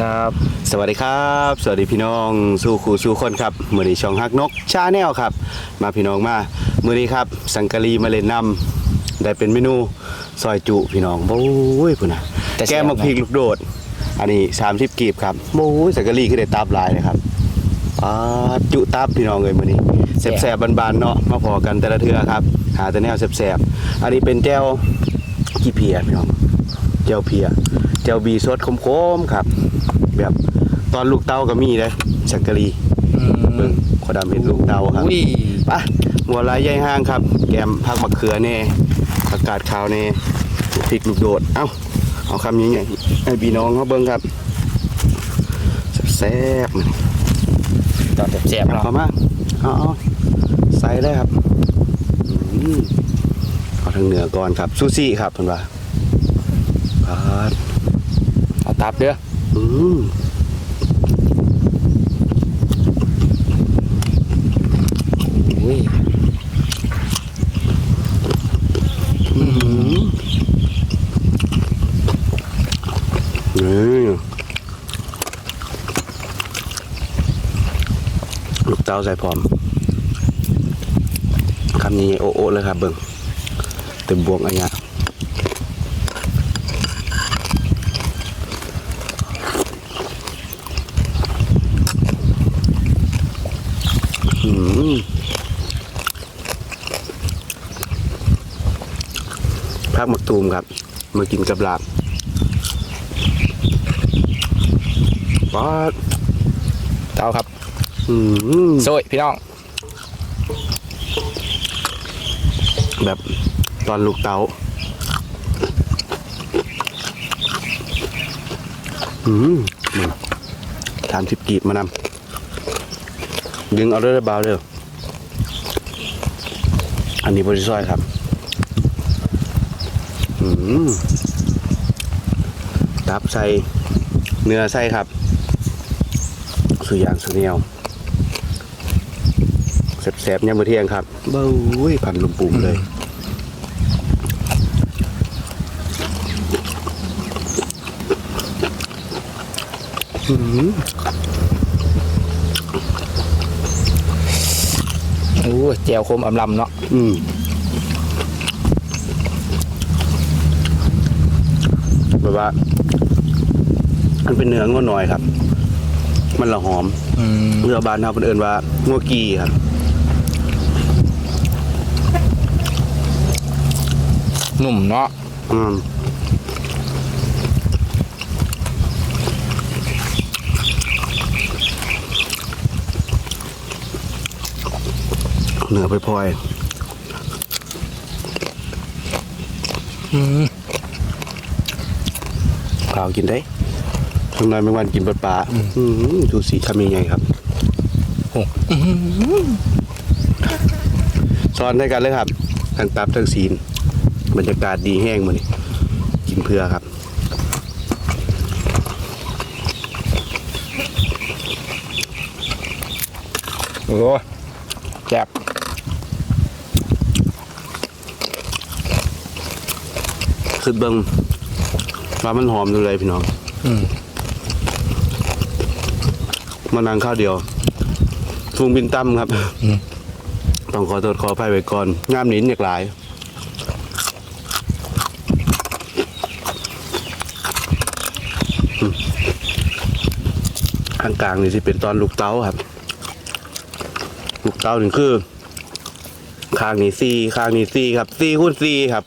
ครับ สวัสดีครับ สวัสดีพี่น้องสู่ครูสู่คนครับมือนี้ช่องฮักนกชาแนลครับ มาพี่น้องมามือนี้ครับ สังกะรีมาเล่นนำได้เป็นเมนูซอยจุพี่น้องโอ้ยพุ่นนะแกงมักพริกลูกโดด อันนี้30กีบครับโอ้ยสังกะรีคือได้ตับหลายเลยครับปาดจุตับพี่น้องเลยมือนี้แสบๆบานๆเนาะมาพอกันแต่ละเทือครับ หาแต่แนวแสบๆอันนี้เป็นแก้วขี้เพียพี่น้องเจ้าเพียเจ้าบีสดคมๆครับ แบบ ตอนลูกเต้าก็มีเลยสังกะรีเบิ่งขอดำเห็นลูกเต้าครับอุ้ยไปะหัวลายใหญ่ห้างครับ แกมผักมะเขือแน่ผักกาดขาวแน่พริกลูกโดด เอ้าเอาคำนี้ไงให้พี่น้องเขาเบิ่งครับแซ่บๆนี่ตอนแสบๆเอาเนาะเข้ามาเอาเอาใส่เลยครับอืมเอาทางเหนือก่อนครับซูซี่ครับเพิ่นว่าปาดเอาตับเด้อ อืมอุ้ยอืมนี่ลูกเต้าใส่พร้อมคำนี้โอะโอะเลยครับเบิ่งเต็มบวงอันเนี้ยอืม พักหมักตูมครับ มากินกับลาบป๊าดเต้าครับอืมโซ่ยพี่น้อง แบบตอนลูกเตาอืมสามสิบกีบมานำดึงเอาเรื่อยๆเบาเด้ออันนี้บริสุทธิ์ครับอืม ตับใส่เนื้อใส่ครับ สุยางสุเนียวแสบๆยามมื้อเที่ยงครับเบ้ยพันลุมปุ่มเลยอืมอู้แจวคมอำลำเนาะ อืมแบบ ว่า มันเป็นเนื้องัวหน่อยครับ มันละหอมอืมเรือบานเราเป็นเอินว่างัวกีครับหนุ่มเนาะอืมเนื้อไปพลอย อืม เปล่ากินได้ทั้งนั้นไม่วันกินปลาปลาอืมดูสีทำยังไงครับโอ้ซ้อนได้กันเลยครับทั้งตับทั้งซีนบรรยากาศดีแห้งมานี่กินเพื่อครับโหแซ่บคือเบิง ว่ามันหอมดูเลยพี่น้องอืมมานางข้าวเดียวฟุงบินตั้มครับต้องขอโทษขออภัยไว้ก่อนงามหนินอยากหลายอืมข้างกลางนี่สิเป็นตอนลูกเต้าครับ ลูกเต้านี่คือข้างนี้ซี่ข้างนี้ซี่ครับซี่หุ้นซี่ครับ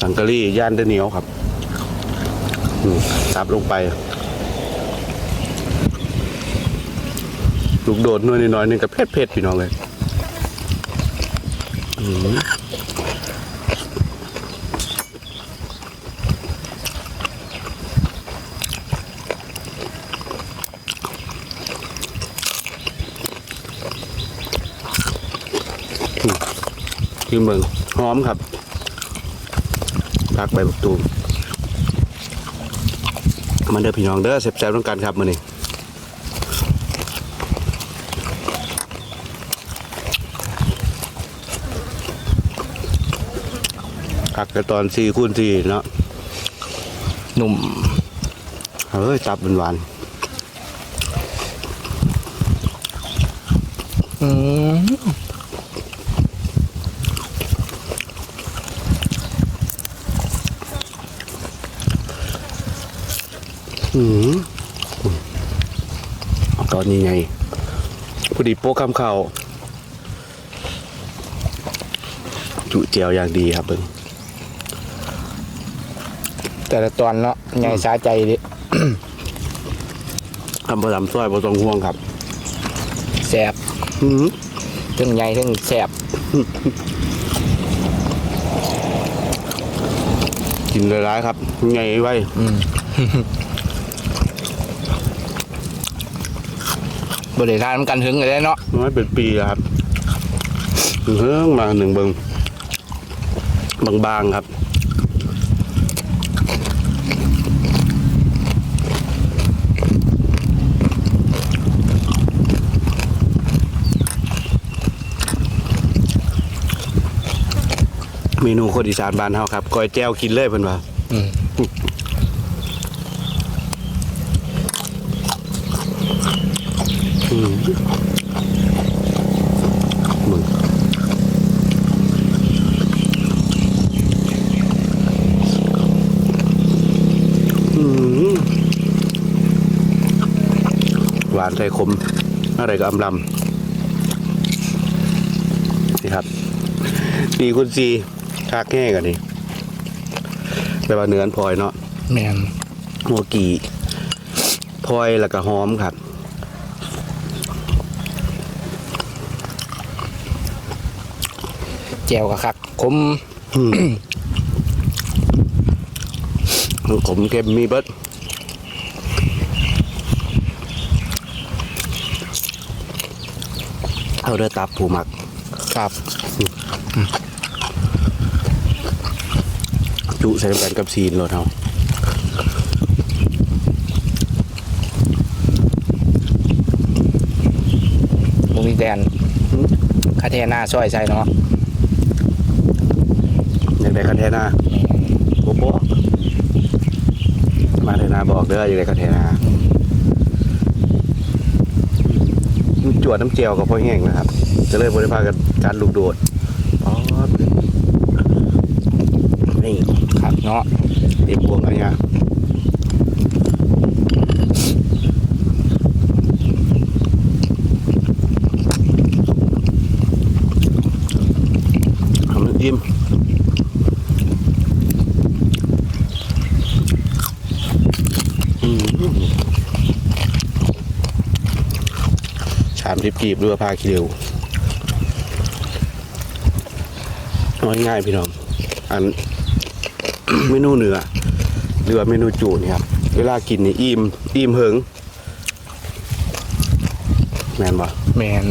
สังกะรี่ย่านเดเหนียวครับซับลงไป ลูกโดดน้อยน้อยนึงกับเผ็ดเผ็ดพี่น้องเลย อืม คือเมืองหอมครับพักใบบักตูมมาเด้อพี่น้องเด้อแซ่บๆต้องกันครับมื้อนี้คักแต่ตอน4คูณ4เนาะหนุ่มเฮ้ยตับหวานอืม อืมตอนนี้ไงพอดีโป๊กคำเข่าจุเจียวอย่างดีครับเบิ่งแต่ละตอนเนาะใหญ่สาใจดิคำประจำซอยบ่ต้องห่วงครับแสบอืมทั้งใหญ่ทั้งแสบกินหลายๆครับไงไว้ อืม บริทานมันกันถึงเลยเนาะน้อยเป็นปีแล้วครับเฮิงมาหนึ่งเบิงบางๆครับเมนูคนอีสานบ้านเฮาครับก้อยแจ้วกินเลยเพิ่นว่า อืม มึงอืม หวานใจคม อะไรก็อำลำนี่ครับปีคุณซีชากแห้กันนี่แปลว่าเนื้อนพลอยเนาะแมนหัวกี่พลอยแล้วก็หอมครับ แจวกับคักขมขมเค็มมีเบิดเอาเด้อตับผูหมักครับจุใส่น้ำกันกับซีนโลดเอาบุรีแดนคาเทน่าซอยใส่เนาะอยาก ได้คาเทนาโป๊ะโป๊ะมาเทนาบอกเด้ออยากได้คาเทนาจวดน้ำเจียวกับพ่อแห้งนะครับ จะเลยบริพากันการลูกโดดอ๋อนี่ครับเนาะเตรียมพวงอะไรเงี้ยทำน้ำจิ้มอืมชามทิพกีบด้วยผ้าคิริวเอาง่ายๆพี่น้อง อันเมนูเหนือหรือว่าเมนูจูนี่ครับ เวลากินนี่อิ่มอิ่มเหิง แมนบ่แมน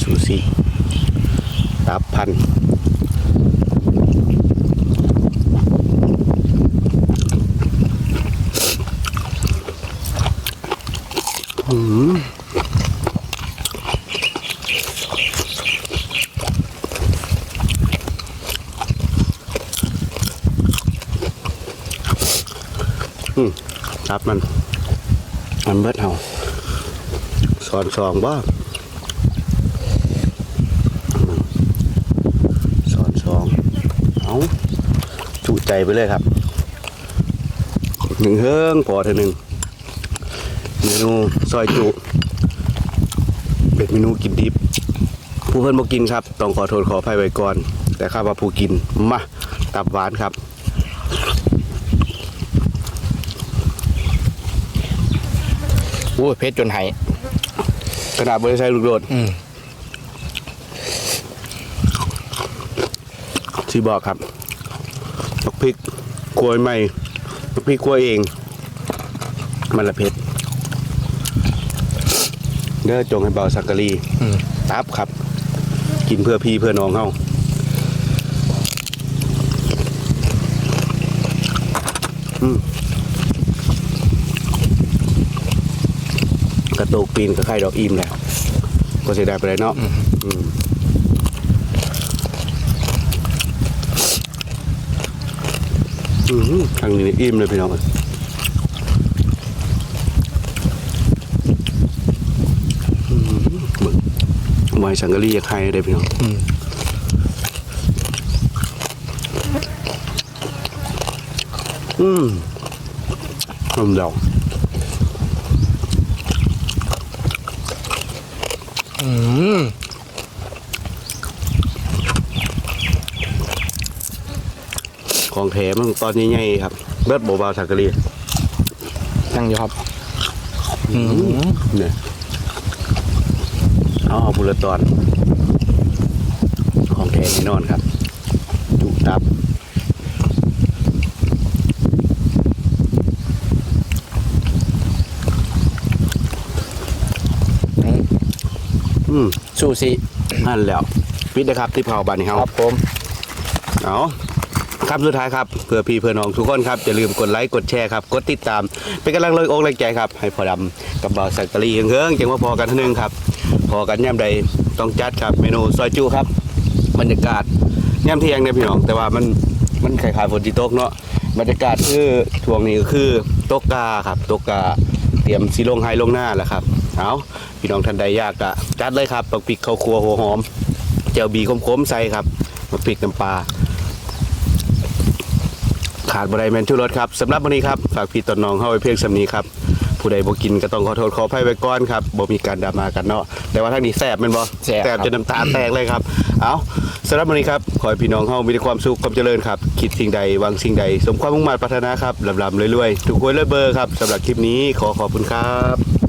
ซูซิตับพันอืมอืม ตับมันมันเบิดเฮาสอนสองบ่สอนสองเอาจุใจไปเลยครับหนึ่งเฮิงพอเธอหนึ่งเมนูซอยจุเป็นเมนูกินดิบ ผู้เพิ่นบอกกินครับ ต้องขอโทษขออภัยไว้ก่อน แต่ข้าว่าผู้กินมาตับหวานครับ อ้ยเพชรจนไหายขนาดบริษัทลูกโดดอืมที่บอกครับนกพริกกล้วยใหม่นกพริกกล้วยเอง มันละเผ็ดเด้อจงให้เบาสักกะรีอืมตับครับ กินเพื่อพี่เพื่อน้องเฮาอืม ระตุกปีนกับไข่ดอกอิมแล้ว ก็เสียดายไปเลยเนาะอืมอืมทางนี้อิ่มเลยพี่น้องเอ้ยอืมมึงมวยสังกะรีอยากให้ได้พี่น้อง อืมอืมนมดอก อืมของแถมตอนใหญ่ๆครับ เบิดโบบาวสังกะรียังอยู่ครับอืมเนี่ยเอาเอาบุรตอน ของแท้แน่นอนครับจุตับ อืมซูชินั่นแล้วปิดนะครับที่เผาบานนี้คเฮารับผมเอาครับสุดท้ายครับเพื่อพี่เพื่อน้องทุกคนครับอย่าลืมกดไลค์กดแชร์ครับกดติดตาม เป็นกำลังเลยอกแรงใจครับ ให้พอดำกับบ่าวสักกะรีเฮืองๆจังว่าพอกันเท่านึงครับ พอกันย่ำใดต้องจัดครับเมนูซอยจูครับ บรรยากาศย่ำเที่ยงเนี่ยพี่น้อง แต่ว่ามันมันคล้ายๆฝนที่ตกเนาะบรรยากาศคือช่วงนี้ก็คือตกกาครับตกกาเตรียมสีลงไฮลงหน้าแล้วครับ เอาพี่น้องท่านใดอยากอะจัดเลยครับปักปิกข้าวครัวหัวหอมเจียวบีคมๆใส่ครับมาปิกน้ำปลาขาดบรายแมนชูรสครับสำหรับวันนี้ครับฝากพี่ต้นน้องเข้าไปเพียงสำนีครับผู้ใดบ่กินก็ต้องขอโทษขออภัยไว้ก่อนครับบ่มีการดรามากันเนาะแต่ว่าทางนี้แสบแมันบ่แซ่บครับจนน้ำตาแตกเลยครับเอาสำหรับวันนี้ครับขอให้พี่น้องเฮามีแต่ความสุขความเจริญครับคิดสิ่งใดหวังสิ่งใด สมความมุ่งมั่นปรารถนาครับลำๆรวยๆถูกหวยรวยเบอร์ครับสำหรับคลิปนี้ขอขอบคุณครับ